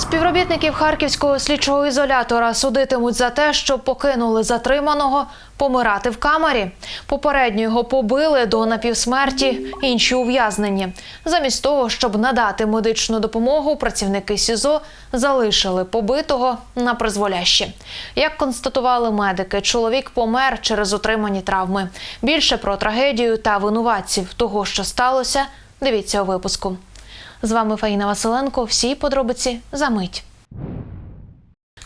Співробітників харківського слідчого ізолятора судитимуть за те, що покинули затриманого помирати в камері. Попередньо його побили до напівсмерті інші ув'язнені. Замість того, щоб надати медичну допомогу, працівники СІЗО залишили побитого на призволяще. Як констатували медики, чоловік помер через отримані травми. Більше про трагедію та винуватців того, що сталося, дивіться у випуску. З вами Фаїна Василенко. Всі подробиці за мить.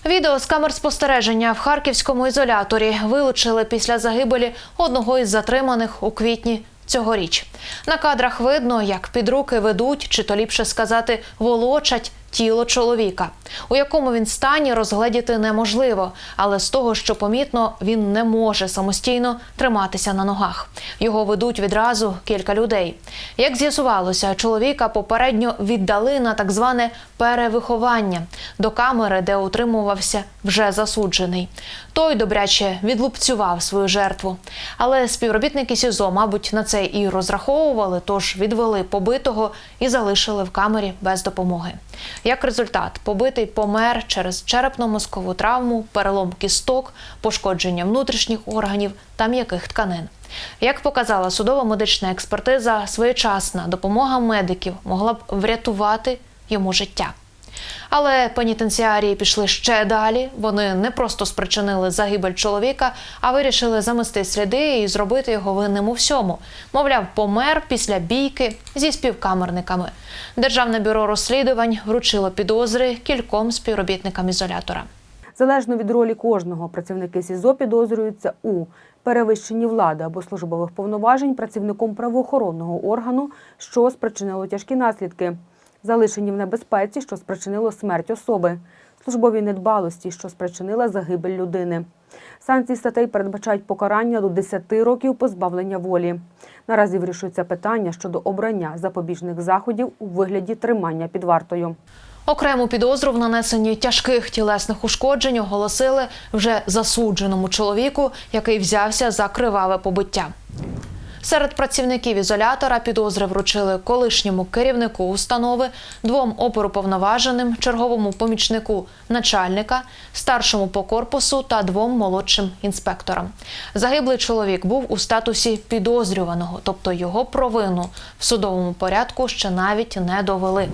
Відео з камер спостереження в харківському ізоляторі вилучили після загибелі одного із затриманих у квітні цьогоріч. На кадрах видно, як під руки ведуть, чи то ліпше сказати, волочать тіло чоловіка. У якому він стані розгледіти неможливо, але з того, що помітно, він не може самостійно триматися на ногах. Його ведуть відразу кілька людей. Як з'ясувалося, чоловіка попередньо віддали на так зване перевиховання до камери, де утримувався вже засуджений. Той добряче відлупцював свою жертву. Але співробітники СІЗО, мабуть, на це і розраховували, тож відвели побитого і залишили в камері без допомоги. Як результат, побитий помер через черепно-мозкову травму, перелом кісток, пошкодження внутрішніх органів та м'яких тканин. Як показала судова медична експертиза, своєчасна допомога медиків могла б врятувати йому життя. Але пенітенціарії пішли ще далі. Вони не просто спричинили загибель чоловіка, а вирішили замести сліди і зробити його винним у всьому. Мовляв, помер після бійки зі співкамерниками. Державне бюро розслідувань вручило підозри кільком співробітникам ізолятора. Залежно від ролі кожного, працівники СІЗО підозрюються у перевищенні влади або службових повноважень працівником правоохоронного органу, що спричинило тяжкі наслідки, залишені в небезпеці, що спричинило смерть особи, службовій недбалості, що спричинила загибель людини. Санкції статей передбачають покарання до 10 років позбавлення волі. Наразі вирішується питання щодо обрання запобіжних заходів у вигляді тримання під вартою. Окрему підозру в нанесенні тяжких тілесних ушкоджень оголосили вже засудженому чоловіку, який взявся за криваве побиття. Серед працівників ізолятора підозри вручили колишньому керівнику установи, двом оперуповноваженим, черговому помічнику начальника, старшому по корпусу та двом молодшим інспекторам. Загиблий чоловік був у статусі підозрюваного, тобто його провину в судовому порядку ще навіть не довели.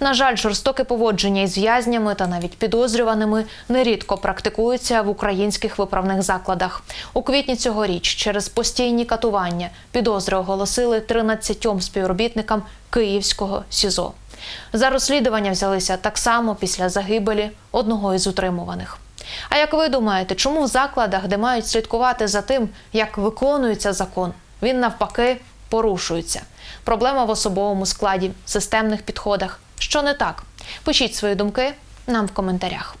На жаль, жорстоке поводження із в'язнями та навіть підозрюваними нерідко практикується в українських виправних закладах. У квітні цьогоріч через постійні катування підозри оголосили 13 співробітникам Київського СІЗО. За розслідування взялися так само після загибелі одного із утримуваних. А як ви думаєте, чому в закладах, де мають слідкувати за тим, як виконується закон, він навпаки порушується? Проблема в особовому складі, системних підходах. Що не так? Пишіть свої думки нам в коментарях.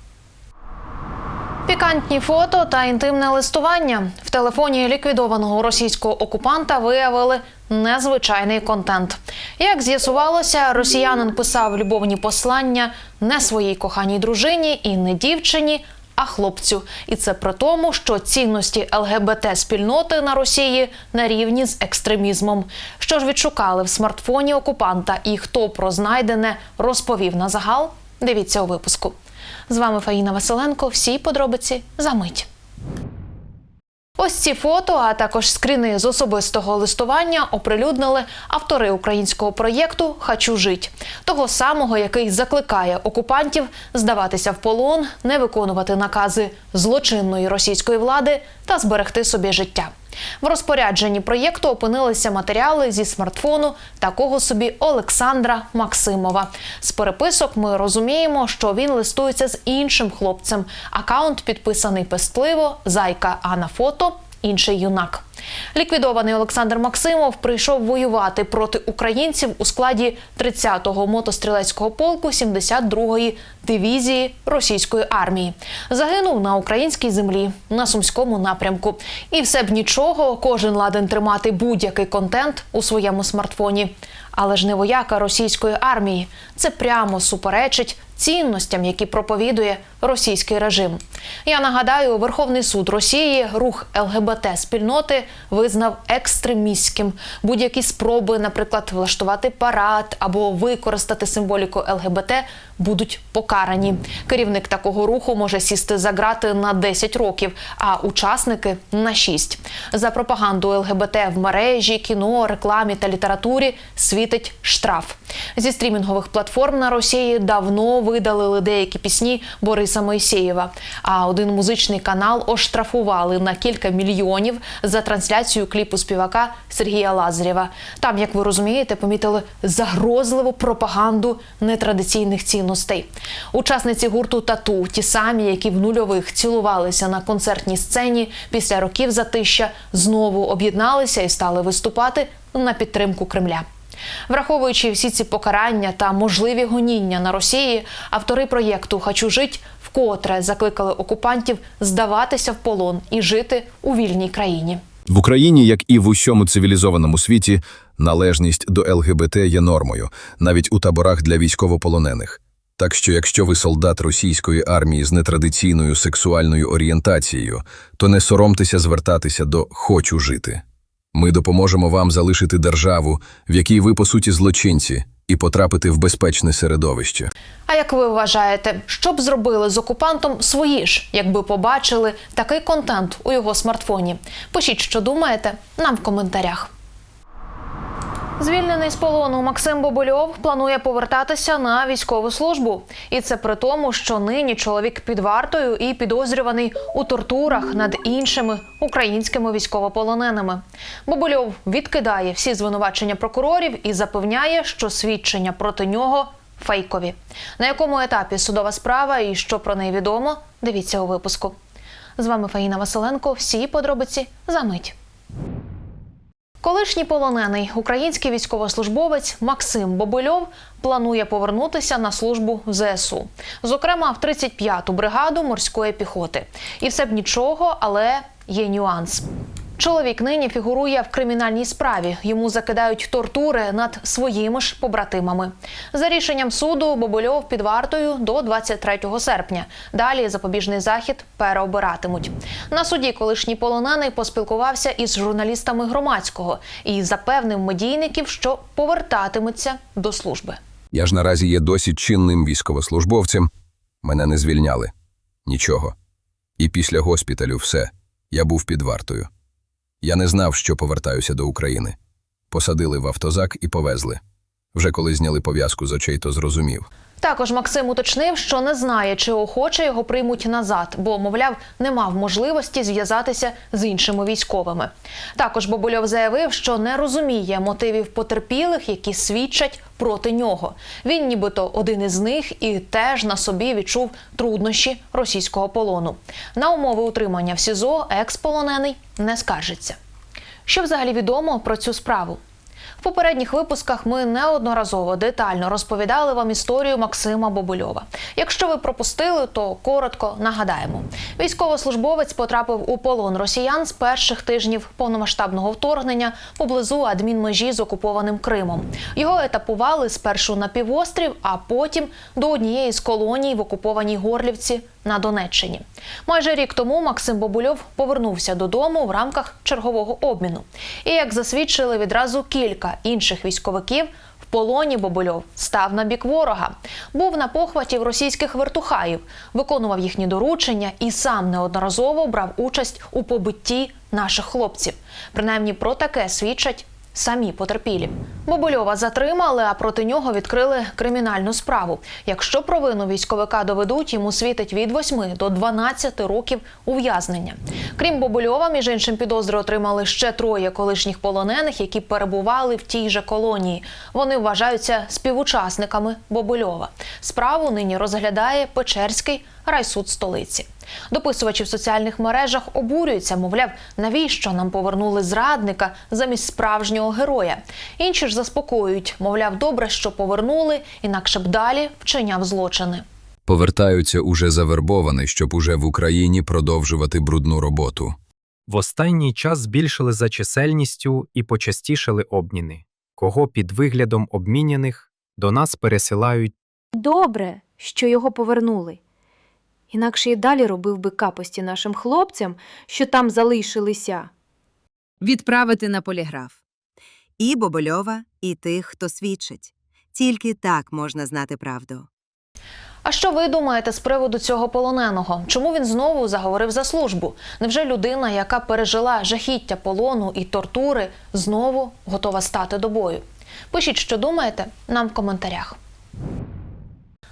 Пікантні фото та інтимне листування в телефоні ліквідованого російського окупанта виявили незвичайний контент. Як з'ясувалося, росіянин писав любовні послання не своїй коханій дружині і не дівчині, а хлопцю. І це при тому, що цінності ЛГБТ спільноти на Росії на рівні з екстремізмом. Що ж відшукали в смартфоні окупанта і хто про знайдене розповів на загал? Дивіться у випуску. З вами Фаїна Василенко. Всі подробиці за мить. Ось ці фото, а також скріни з особистого листування оприлюднили автори українського проєкту Хачу жить того самого, який закликає окупантів здаватися в полон, не виконувати накази злочинної російської влади та зберегти собі життя. В розпорядженні проєкту опинилися матеріали зі смартфону такого собі Олександра Максимова. З переписок ми розуміємо, що він листується з іншим хлопцем. Акаунт підписаний пестливо, зайка, а на фото інший юнак. Ліквідований Олександр Максимов прийшов воювати проти українців у складі 30-го мотострілецького полку 72-ї дивізії російської армії. Загинув на українській землі на сумському напрямку. І все б нічого, кожен ладен тримати будь-який контент у своєму смартфоні. Але ж не вояка російської армії. Це прямо суперечить цінностям, які проповідує російський режим. Я нагадаю, Верховний суд Росії рух ЛГБТ спільноти визнав екстремістським. Будь-які спроби, наприклад, влаштувати парад або використати символіку ЛГБТ будуть покарані. Керівник такого руху може сісти за грати на 10 років, а учасники на 6. За пропаганду ЛГБТ в мережі, кіно, рекламі та літературі світить штраф. Зі стрімінгових платформ на Росії давно видалили деякі пісні Бориса Мойсеєва. А один музичний канал оштрафували на кілька мільйонів за трансляцію кліпу співака Сергія Лазарєва. Там, як ви розумієте, помітили загрозливу пропаганду нетрадиційних цінностей. Учасниці гурту Тату, ті самі, які в нульових цілувалися на концертній сцені, після років затища знову об'єдналися і стали виступати на підтримку Кремля. Враховуючи всі ці покарання та можливі гоніння на Росії, автори проєкту Хочу жить вкотре закликали окупантів здаватися в полон і жити у вільній країні. В Україні, як і в усьому цивілізованому світі, належність до ЛГБТ є нормою, навіть у таборах для військовополонених. Так що, якщо ви солдат російської армії з нетрадиційною сексуальною орієнтацією, то не соромтеся звертатися до «хочу жити». Ми допоможемо вам залишити державу, в якій ви, по суті, злочинці, і потрапити в безпечне середовище. А як ви вважаєте, що б зробили з окупантом свої ж, якби побачили такий контент у його смартфоні? Пишіть, що думаєте, нам в коментарях. Звільнений з полону Максим Бобольов планує повертатися на військову службу, і це при тому, що нині чоловік під вартою і підозрюваний у тортурах над іншими українськими військовополоненими. Бобольов відкидає всі звинувачення прокурорів і запевняє, що свідчення проти нього фейкові. На якому етапі судова справа і що про неї відомо? Дивіться у випуску. З вами Фаїна Василенко. Всі подробиці за мить. Колишній полонений український військовослужбовець Максим Бобильов планує повернутися на службу в ЗСУ, зокрема в 35-ту бригаду морської піхоти. І все б нічого, але є нюанс. Чоловік нині фігурує в кримінальній справі. Йому закидають тортури над своїми ж побратимами. За рішенням суду Бобольов під вартою до 23 серпня. Далі запобіжний захід переобиратимуть. На суді колишній полонений поспілкувався із журналістами громадського і запевнив медійників, що повертатиметься до служби. Я ж наразі є досі чинним військовослужбовцем. Мене не звільняли. Нічого. І після госпіталю все. Я був під вартою. Я не знав, що повертаюся до України. Посадили в автозак і повезли. Вже коли зняли пов'язку з очей, то зрозумів. Також Максим уточнив, що не знає, чи охоче його приймуть назад, бо, мовляв, не мав можливості зв'язатися з іншими військовими. Також Бобольов заявив, що не розуміє мотивів потерпілих, які свідчать проти нього. Він, нібито, один із них і теж на собі відчув труднощі російського полону. На умови утримання в СІЗО екс-полонений не скаржиться. Що взагалі відомо про цю справу? В попередніх випусках ми неодноразово детально розповідали вам історію Максима Бобульова. Якщо ви пропустили, то коротко нагадаємо. Військовослужбовець потрапив у полон росіян з перших тижнів повномасштабного вторгнення поблизу адмінмежі з окупованим Кримом. Його етапували спершу на півострів, а потім до однієї з колоній в окупованій Горлівці на Донеччині. Майже рік тому Максим Бобульов повернувся додому в рамках чергового обміну. І як засвідчили відразу кілька інших військовиків. Полоні Бобольов став на бік ворога, був на похваті в російських вертухаїв, виконував їхні доручення і сам неодноразово брав участь у побитті наших хлопців. Принаймні про таке свідчать самі потерпілі. Бобольова затримали, а проти нього відкрили кримінальну справу. Якщо провину військовика доведуть, йому світить від 8 до 12 років ув'язнення. Крім Бобольова, між іншим підозри отримали ще троє колишніх полонених, які перебували в тій же колонії. Вони вважаються співучасниками Бобольова. Справу нині розглядає Печерський райсуд столиці. Дописувачі в соціальних мережах обурюються, мовляв, навіщо нам повернули зрадника замість справжнього героя. Інші ж заспокоюють, мовляв, добре, що повернули, інакше б далі вчиняв злочини. Повертаються уже завербований, щоб уже в Україні продовжувати брудну роботу. В останній час збільшили за чисельністю і почастішали обміни. Кого під виглядом обміняних до нас пересилають Добре, що його повернули. Інакше і далі робив би капості нашим хлопцям, що там залишилися. відправити на поліграф. І Бобольова, і тих, хто свідчить. Тільки так можна знати правду. А що ви думаєте з приводу цього полоненого? Чому він знову заговорив за службу? Невже людина, яка пережила жахіття полону і тортури, знову готова стати до бою? Пишіть, що думаєте, нам в коментарях.